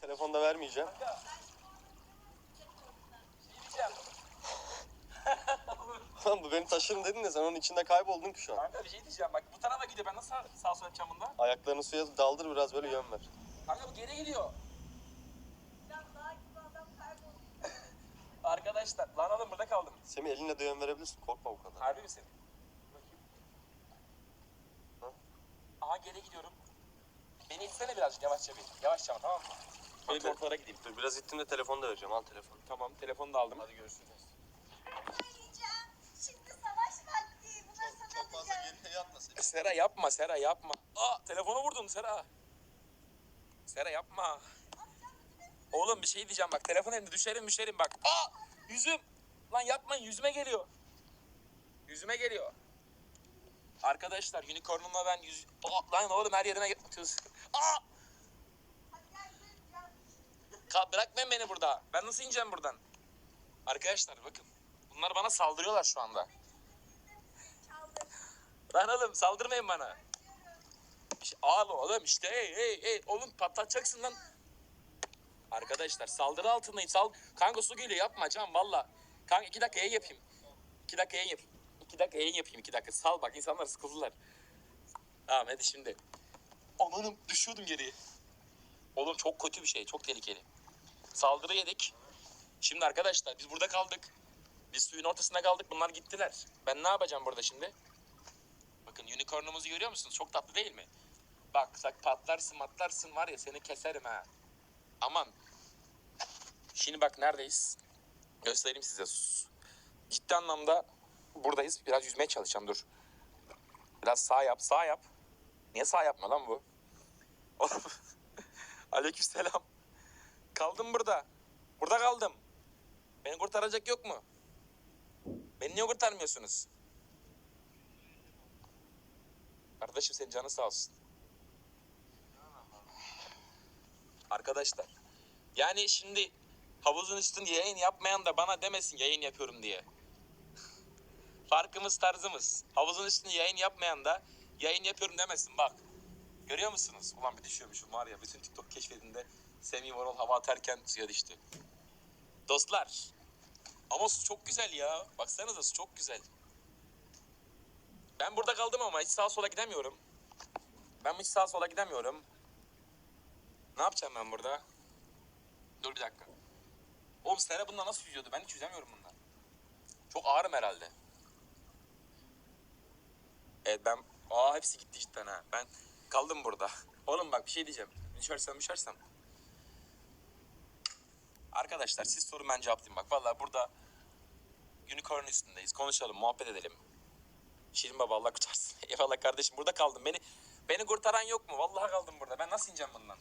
Telefonda vermeyeceğim. Lan bu beni taşırım dedin de sen onun içinde kayboldun ki şu an. Kanka bir şey diyeceğim. Bak bu tarafa gidiyor. Ben nasıl sağ, sağ sol yapacağım bunda? Ayaklarını suya daldır biraz böyle yön ver. Kanka bu geri gidiyor. Arkadaşlar. Lan oğlum burada kaldım. Semih elinle de yön verebilirsin. Korkma bu kadar. Harbi misin? Bakayım. Ha? Aha geri gidiyorum. Beni itsene birazcık yavaşça bir. Yavaşça ama tamam mı? Bir ortalara gideyim. Dur biraz ittim de telefonu da vereceğim. Al telefonu. Tamam telefonu da aldım. Hadi görüşürüz. Yiyeceğim. Şimdi savaş vakti. Bunları sana atacağım. geriye yatma Semih. Sera yapma Sera yapma. Aa telefonu vurdun Sera. Sera yapma. Oğlum bir şey diyeceğim bak telefon elinde düşerim düşerim bak. Aa yüzüm. Lan yapmayın yüzüme geliyor. Yüzüme geliyor. Arkadaşlar unicornumla ben yüz... Aa, lan oğlum her yerine atıyorsun. Aa Hadi gel gidelim ya. Ka- bırakmayın beni burada. Ben nasıl ineceğim buradan? Arkadaşlar bakın. Bunlar bana saldırıyorlar şu anda. Lan oğlum saldırmayın bana. İşte, al oğlum işte hey hey hey oğlum patlatacaksın lan. Arkadaşlar saldırı altındayım. Sal Kanka su geliyor yapma can valla. Kanka iki dakika yayın yapayım. İki dakika yayın yapayım. İki dakika yayın yapayım iki dakika. Sal bak insanlar sıkıldılar. Tamam hadi şimdi. Ananım düşüyordum geriye. Oğlum çok kötü bir şey. Çok tehlikeli. Saldırı yedik. Şimdi arkadaşlar biz burada kaldık. Biz suyun ortasında kaldık. Bunlar gittiler. Ben ne yapacağım burada şimdi? Bakın unicornumuzu görüyor musunuz? Çok tatlı değil mi? Bak sak patlarsın matlarsın var ya seni keserim ha. Aman. Şimdi bak neredeyiz? Göstereyim size. Ciddi anlamda buradayız. Biraz yüzmeye çalışacağım dur. Biraz sağ yap sağ yap. Niye sağ yapma lan bu? Oğlum. Aleykümselam. Kaldım burada. Burada kaldım. Beni kurtaracak yok mu? Beni niye kurtarmıyorsunuz? Kardeşim senin canın sağ olsun. Arkadaşlar. Yani şimdi havuzun üstünde yayın yapmayan da bana demesin yayın yapıyorum diye. Farkımız tarzımız. Havuzun üstünde yayın yapmayan da yayın yapıyorum demesin bak. Görüyor musunuz? Ulan bir düşüyormuşum var ya bütün TikTok keşfedinde Semih Varol hava atarken suya düştü. Dostlar. Ama su çok güzel ya. Baksanıza su çok güzel. Ben burada kaldım ama hiç sağa sola gidemiyorum. Ben hiç sağa sola gidemiyorum. Ne yapacağım ben burada? Dur bir dakika. Oğlum Sera bundan nasıl yüzüyordu? Ben hiç yüzemiyorum bundan. Çok ağırım herhalde. Evet ben... Aa hepsi gitti cidden ha. Ben kaldım burada. Oğlum bak bir şey diyeceğim. Düşersem düşersem. Arkadaşlar siz sorun ben cevaplayayım. Bak vallahi burada unicorn üstündeyiz. Konuşalım, muhabbet edelim. Şirin baba Allah kurtarsın. Eyvallah kardeşim burada kaldım. Beni beni kurtaran yok mu? Vallahi kaldım burada. Ben nasıl ineceğim bundan?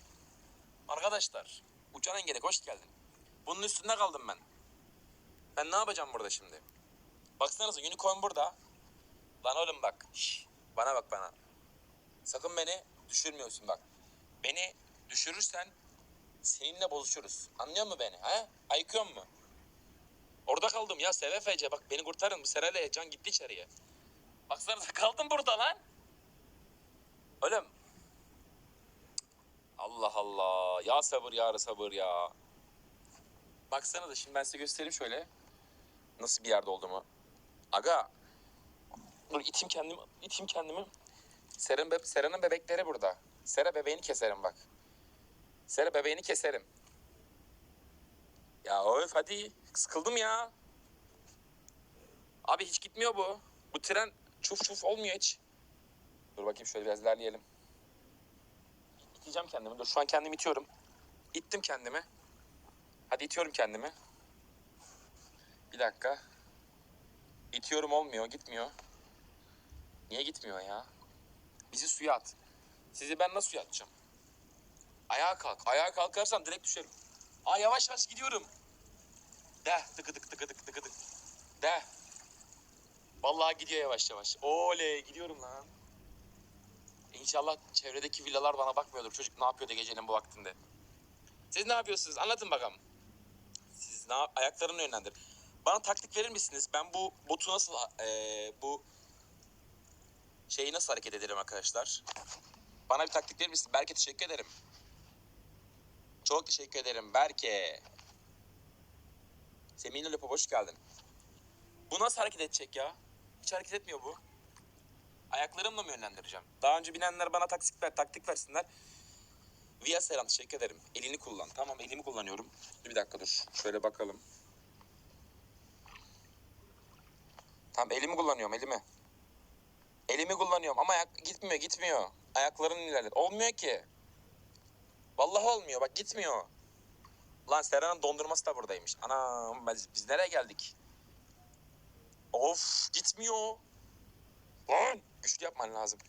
Arkadaşlar uçan engele hoş geldin. Bunun üstünde kaldım ben. Ben ne yapacağım burada şimdi? Baksanıza unicorn burada. Lan oğlum bak. Şş, bana bak bana. Sakın beni düşürmüyorsun bak. Beni düşürürsen seninle bozuşuruz. Anlıyor musun beni? He? Ayıkıyor mu? Orada kaldım ya SVFC bak beni kurtarın. Bu Serele Can gitti içeriye. Baksanıza kaldım burada lan. Oğlum. Allah Allah. Ya sabır ya sabır ya. Baksanıza şimdi ben size göstereyim şöyle. Nasıl bir yerde olduğumu. Aga. Dur iteyim kendimi. iteyim kendimi. Sera'nın, be Sera'nın bebekleri burada. Sera bebeğini keserim bak. Sera bebeğini keserim. Ya öf hadi. Sıkıldım ya. Abi hiç gitmiyor bu. Bu tren çuf çuf olmuyor hiç. Dur bakayım şöyle biraz ilerleyelim. İteceğim kendimi. Dur şu an kendimi itiyorum. İttim kendimi. Hadi itiyorum kendimi. Bir dakika. İtiyorum olmuyor, gitmiyor. Niye gitmiyor ya? Bizi suya at. Sizi ben nasıl suya atacağım? Ayağa kalk. Ayağa kalkarsan direkt düşerim. Aa yavaş yavaş gidiyorum. De tıkı tık tıkı tık tıkı tık. De. Vallahi gidiyor yavaş yavaş. Oley gidiyorum lan. İnşallah çevredeki villalar bana bakmıyordur. Çocuk ne yapıyordu gecenin bu vaktinde? Siz ne yapıyorsunuz? Anlatın bakalım. Siz ne ayaklarını yönlendir. Bana taktik verir misiniz? Ben bu botu nasıl eee, bu şeyi nasıl hareket ederim arkadaşlar? Bana bir taktik verir misiniz? Belki teşekkür ederim. Çok teşekkür ederim Berke. Semih'in Lollipop hoş geldin. Bu nasıl hareket edecek ya? Hiç hareket etmiyor bu. Ayaklarımla mı yönlendireceğim? Daha önce binenler bana taktik, ver, taktik versinler. Via selam teşekkür ederim. Elini kullan. Tamam elimi kullanıyorum. Bir dakika dur. Şöyle bakalım. Tamam elimi kullanıyorum elimi. Elimi kullanıyorum ama ayak gitmiyor gitmiyor. Ayakların ilerler. Olmuyor ki. Vallahi olmuyor bak gitmiyor. Lan Serhan'ın dondurması da buradaymış. Ana biz, biz nereye geldik? Of gitmiyor. Lan güçlü yapman lazım.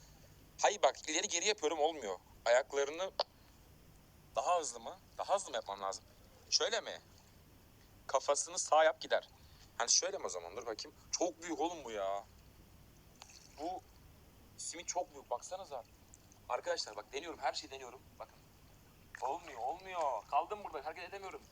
Hayır bak ileri geri yapıyorum olmuyor. Ayaklarını daha hızlı mı? Daha hızlı mı yapmam lazım? Şöyle mi? Kafasını sağ yap gider. Hani şöyle mi o zaman? Dur bakayım. Çok büyük oğlum bu ya bu simit çok büyük baksanıza. Arkadaşlar bak deniyorum her şeyi deniyorum. Bakın olmuyor olmuyor. Kaldım burada hareket edemiyorum.